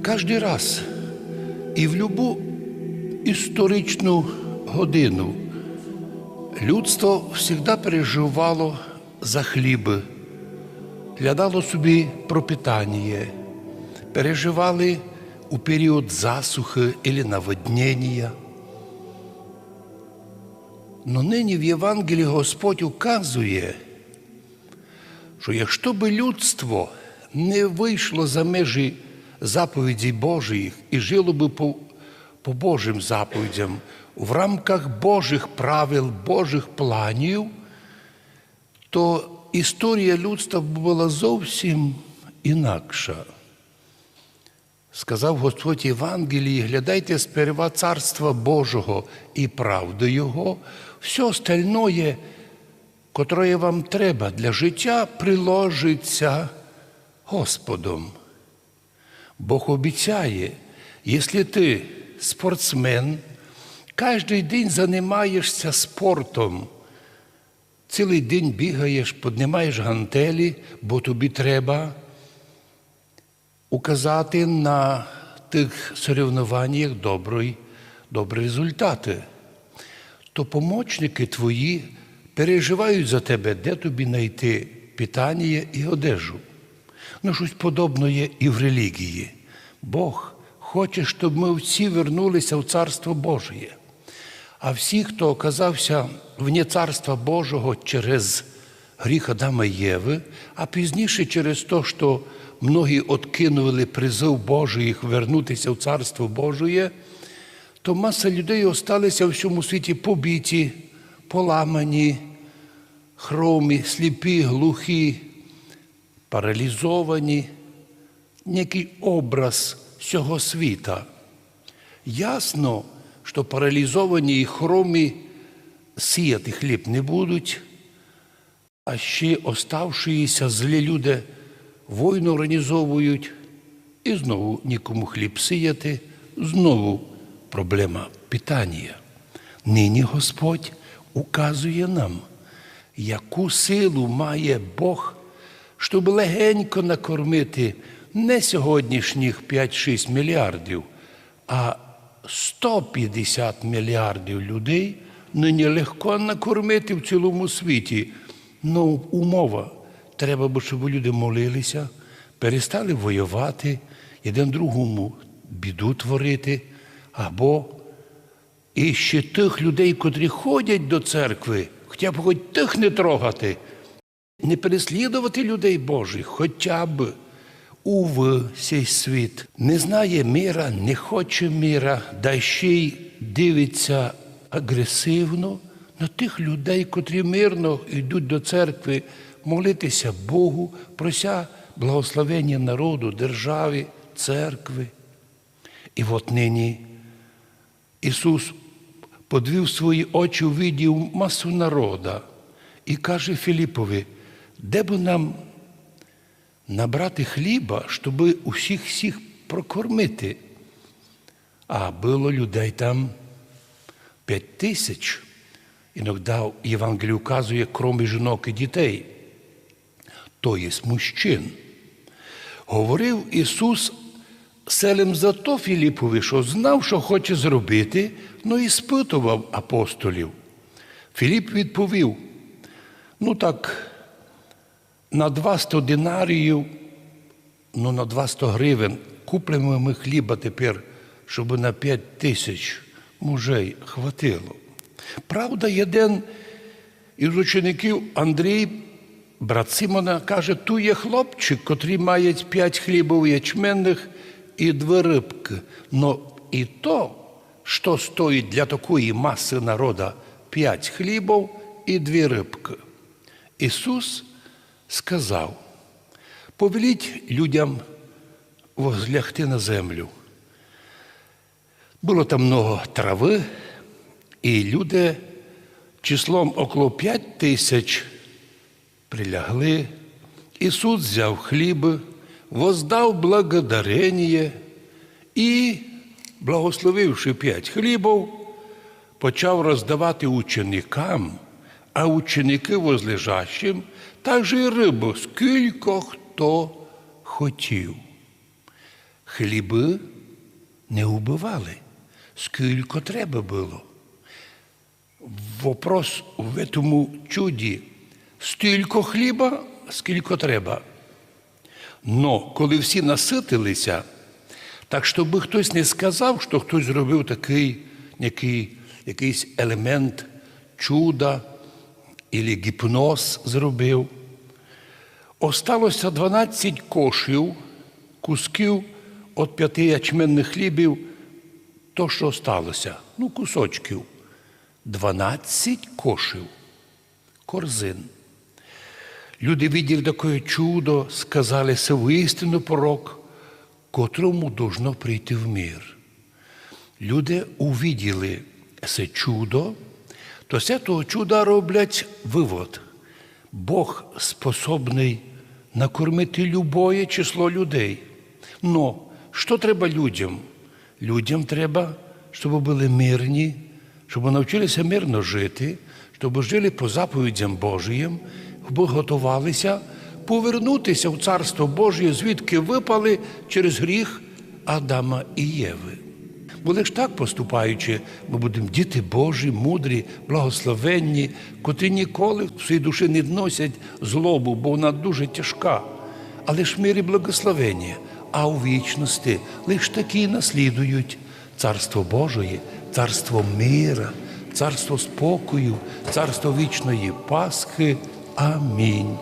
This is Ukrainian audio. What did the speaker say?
Кожний раз і в любу історичну годину людство завжди переживало за хліби, глядало собі пропитання, переживали у період засухи або наводнення. Но нині в Євангелії Господь указує, що якщо би людство не вийшло за межі заповідей Божих і жило би по, по Божим заповідям в рамках Божих правил, Божих планів, то історія людства була зовсім інакша. Сказав Господь Євангелії, глядайте сперва Царства Божого і правди Його, все остальное, котре вам треба для життя, приложиться Господом. Бог обіцяє, якщо ти спортсмен, кожен день займаєшся спортом, цілий день бігаєш, піднімаєш гантелі, бо тобі треба. Указати на тих соревнованнях добрий, добрі результати, то помічники твої переживають за тебе, де тобі знайти питання і одежу. Ну, щось подобне і в релігії. Бог хоче, щоб ми всі вернулися в Царство Божє. А всі, хто оказався вне Царства Божого через гріх Адама і Єви, а пізніше через те, що многі откинули призив Божий вернутися в Царство Божє, то маса людей осталися в всьому світі побиті, поламані, хромі, сліпі, глухі, паралізовані, некий образ цього світа. Ясно, що паралізовані і хромі сіяти хліб не будуть, а ще оставшиеся злі люди війну організовують і знову нікому хліб сіяти, знову проблема питання. Нині Господь указує нам, яку силу має Бог, щоб легенько накормити не сьогоднішніх 5-6 мільярдів, а 150 мільярдів людей нині легко накормити в цілому світі. Ну, умова. Треба, щоб люди молилися, перестали воювати, один другому біду творити, або і ще тих людей, котрі ходять до церкви, хоча б хоч тих не трогати, не переслідувати людей Божих, хоча б ув цей світ. Не знає міра, не хоче міра, да ще й дивиться агресивно на тих людей, котрі мирно йдуть до церкви молитися Богу, прося благословення народу, державі, церкви. І от нині Ісус подвів свої очі, увидів масу народа і каже Філіпові, де б нам набрати хліба, щоб усіх всіх прокормити. А було людей там п'ять тисяч. Іноді Євангеліє указує, крім жінок і дітей, то є мужчин. Говорив Ісус селем за то Філіпові, що знав, що хоче зробити, но і спитував апостолів. Філіп відповів: ну так, на 200 динаріїв, ну на 200 гривень куплемо ми хліба тепер, щоб на 5 тисяч мужей хватило. Правда, один із учеників Андрій, брат Симона, каже, ту є хлопчик, котрий має п'ять хлібів ячменних і дві рибки. Но і то, що стоїть для такої маси народу п'ять хлібів і дві рибки. Ісус сказав, повеліть людям возлягти на землю. Було там много трави, і люди числом около п'ять тисяч прилягли. Ісус взяв хліб, воздав благодарення і, благословивши п'ять хлібів, почав роздавати ученикам, а ученики возлежащим, також і рибу, скільки хто хотів. хліби не убивали, скільки треба було. Вопрос в этому чуді стільки хліба, скільки треба. Но коли всі наситилися, так щоб хтось не сказав, що хтось зробив такий який, якийсь елемент чуда або гіпноз зробив. Осталося 12 кошів, кусків від п'яти ячменних хлібів, то, що сталося, ну, кусочків. 12 кошів, корзин. Люди видели такое чудо, сказали, це воістину порок, котрому должно прийти в мир. Люди увиділи це чудо, то цього чуда роблять вивод. Бог способний накормити любое число людей. Но що треба людям? Людям треба, щоб були мирні, щоб навчилися мирно жити, щоб жили по заповідям Божиїм, щоб готувалися повернутися в Царство Божє, звідки випали через гріх Адама і Єви. Бо лиш так поступаючи, ми будемо діти Божі, мудрі, благословенні, котрі ніколи в своїй душі не носять злобу, бо вона дуже тяжка. Але ж мир і благословення, а у вічності лиш такі наслідують Царство Божої, царство мира, царство спокою, царство вічної Пасхи. Амінь.